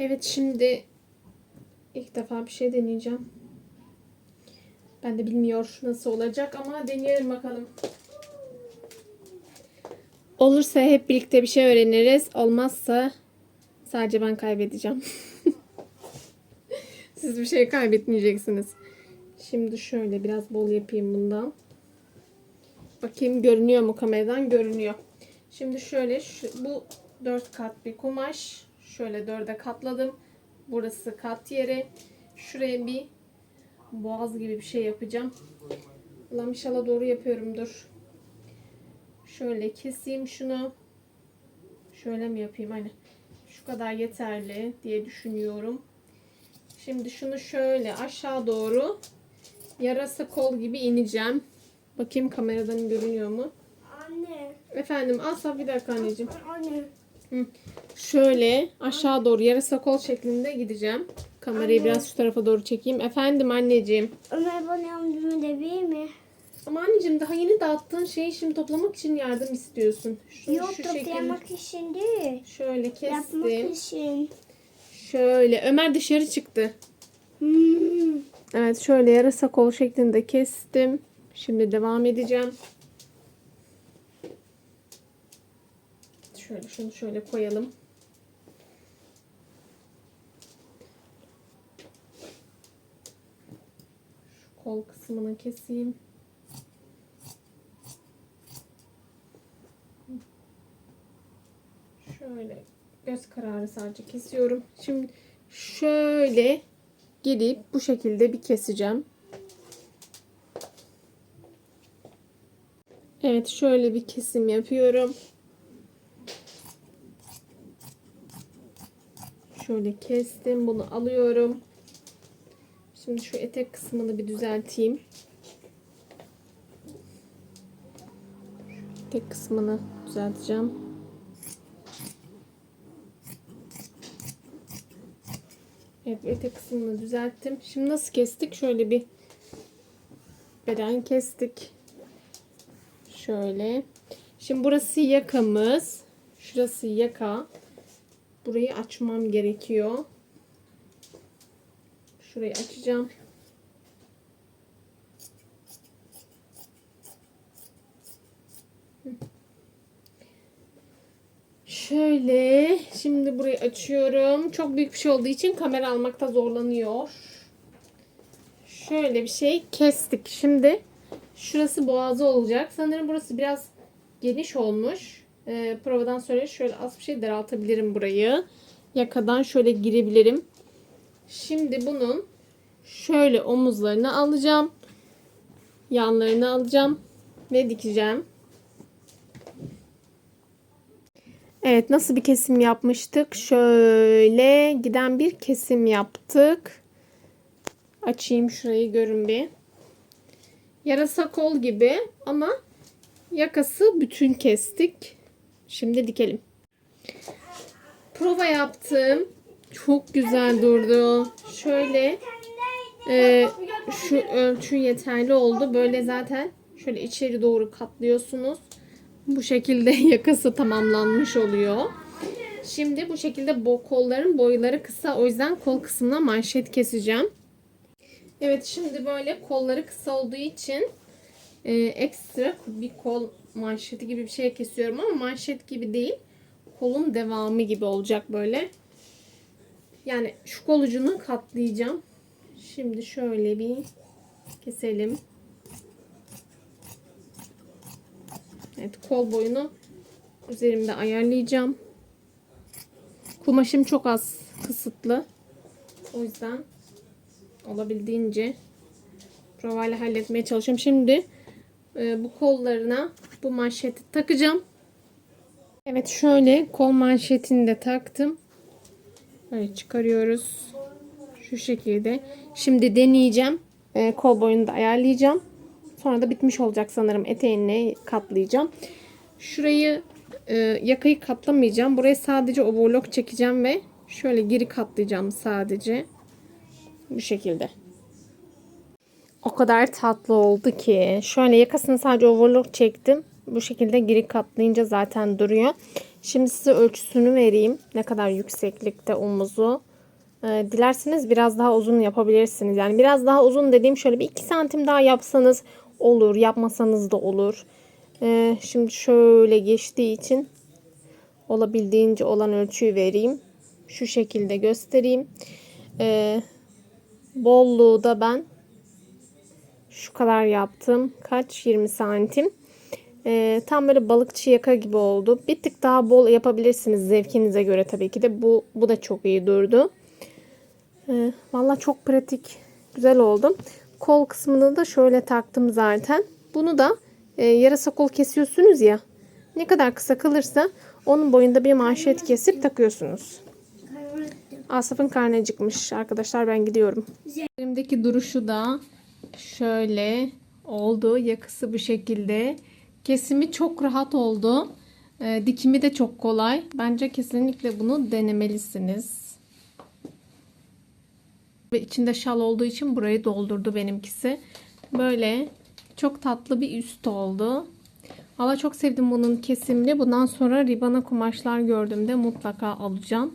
Evet şimdi ilk defa bir şey deneyeceğim. Ben de bilmiyor nasıl olacak ama deneyelim bakalım. Olursa hep birlikte bir şey öğreniriz. Olmazsa sadece ben kaybedeceğim. Siz bir şey kaybetmeyeceksiniz. Şimdi şöyle biraz bol yapayım bundan. Bakayım görünüyor mu kameradan? Görünüyor. Şimdi şöyle şu, bu 4 kat bir kumaş. Şöyle dörde katladım. Burası kat yeri. Şuraya bir boğaz gibi bir şey yapacağım. Allah'ım inşallah doğru yapıyorumdur. Şöyle keseyim şunu. Şöyle mi yapayım? Hani şu kadar yeterli diye düşünüyorum. Şimdi şunu şöyle aşağı doğru yarasa kol gibi ineceğim. Bakayım kameradan görünüyor mu? Anne. Efendim asla bir dakika anneciğim. Anne. Şöyle aşağı doğru yarasa kol şeklinde gideceğim. Kamerayı biraz şu tarafa doğru çekeyim. Efendim anneciğim. Ömer bana yardım edebilir mi? Ama anneciğim daha yeni dağıttığın şeyi şimdi toplamak için yardım istiyorsun. Şunu Yok şu şekilde toplamak için değil. şöyle Yapmak kestim. için. Şöyle Ömer dışarı çıktı. Hmm. Evet şöyle yarasa kol şeklinde kestim. Şimdi devam edeceğim. Şöyle şunu şöyle koyalım. Şu kol kısmını keseyim. Şöyle göz kararı sadece kesiyorum. Şimdi şöyle gelip bu şekilde bir keseceğim. Evet şöyle bir kesim yapıyorum. Şöyle kestim. Bunu alıyorum. Şimdi şu etek kısmını bir düzelteyim. Etek kısmını düzelteceğim. Evet etek kısmını düzelttim. Şimdi nasıl kestik? Şöyle bir beden kestik. Şöyle. Şimdi burası yakamız. Şurası yaka. Burayı açmam gerekiyor. Şurayı açacağım. Şöyle. Şimdi burayı açıyorum. Çok büyük bir şey olduğu için kamera almakta zorlanıyor. Şöyle bir şey kestik. Şimdi şurası boğazı olacak. Sanırım burası biraz geniş olmuş. Ee, provadan sonra şöyle az bir şey daraltabilirim burayı. Yakadan şöyle girebilirim. Şimdi bunun şöyle omuzlarını alacağım. Yanlarını alacağım ve dikeceğim. Evet nasıl bir kesim yapmıştık? Şöyle giden bir kesim yaptık. Açayım şurayı görün bir. Yarasa kol gibi ama yakası bütün kestik. Şimdi dikelim. Prova yaptım. Çok güzel durdu. Şöyle e, şu ölçü yeterli oldu. Böyle zaten şöyle içeri doğru katlıyorsunuz. Bu şekilde yakası tamamlanmış oluyor. Şimdi bu şekilde bu kolların boyları kısa. O yüzden kol kısmına manşet keseceğim. Evet şimdi böyle kolları kısa olduğu için e, ekstra bir kol manşeti gibi bir şey kesiyorum ama manşet gibi değil. Kolun devamı gibi olacak böyle. Yani şu kol ucunu katlayacağım. Şimdi şöyle bir keselim. Evet kol boyunu üzerimde ayarlayacağım. Kumaşım çok az kısıtlı. O yüzden olabildiğince provayla halletmeye çalışıyorum. Şimdi e, bu kollarına bu manşeti takacağım. Evet şöyle kol manşetini de taktım. Böyle çıkarıyoruz. Şu şekilde. Şimdi deneyeceğim. E, kol boyunu da ayarlayacağım. Sonra da bitmiş olacak sanırım. Eteğini katlayacağım. Şurayı e, yakayı katlamayacağım. Buraya sadece overlock çekeceğim ve şöyle geri katlayacağım sadece. Bu şekilde. O kadar tatlı oldu ki. Şöyle yakasını sadece overlock çektim. Bu şekilde geri katlayınca zaten duruyor. Şimdi size ölçüsünü vereyim. Ne kadar yükseklikte omuzu. Ee, dilerseniz biraz daha uzun yapabilirsiniz. Yani biraz daha uzun dediğim şöyle bir 2 santim daha yapsanız olur. Yapmasanız da olur. Ee, şimdi şöyle geçtiği için olabildiğince olan ölçüyü vereyim. Şu şekilde göstereyim. Ee, bolluğu da ben şu kadar yaptım. Kaç? 20 santim. Ee, tam böyle balıkçı yaka gibi oldu. Bir tık daha bol yapabilirsiniz zevkinize göre tabii ki de. Bu, bu da çok iyi durdu. Ee, Valla çok pratik. Güzel oldu. Kol kısmını da şöyle taktım zaten. Bunu da e, yarasa kol kesiyorsunuz ya. Ne kadar kısa kalırsa onun boyunda bir manşet kesip takıyorsunuz. Asaf'ın karnı acıkmış. Arkadaşlar ben gidiyorum. Elimdeki duruşu da şöyle oldu. Yakısı bu şekilde. Kesimi çok rahat oldu. Ee, dikimi de çok kolay. Bence kesinlikle bunu denemelisiniz. Ve içinde şal olduğu için burayı doldurdu benimkisi. Böyle çok tatlı bir üst oldu. Valla çok sevdim bunun kesimini. Bundan sonra ribana kumaşlar gördüğümde mutlaka alacağım.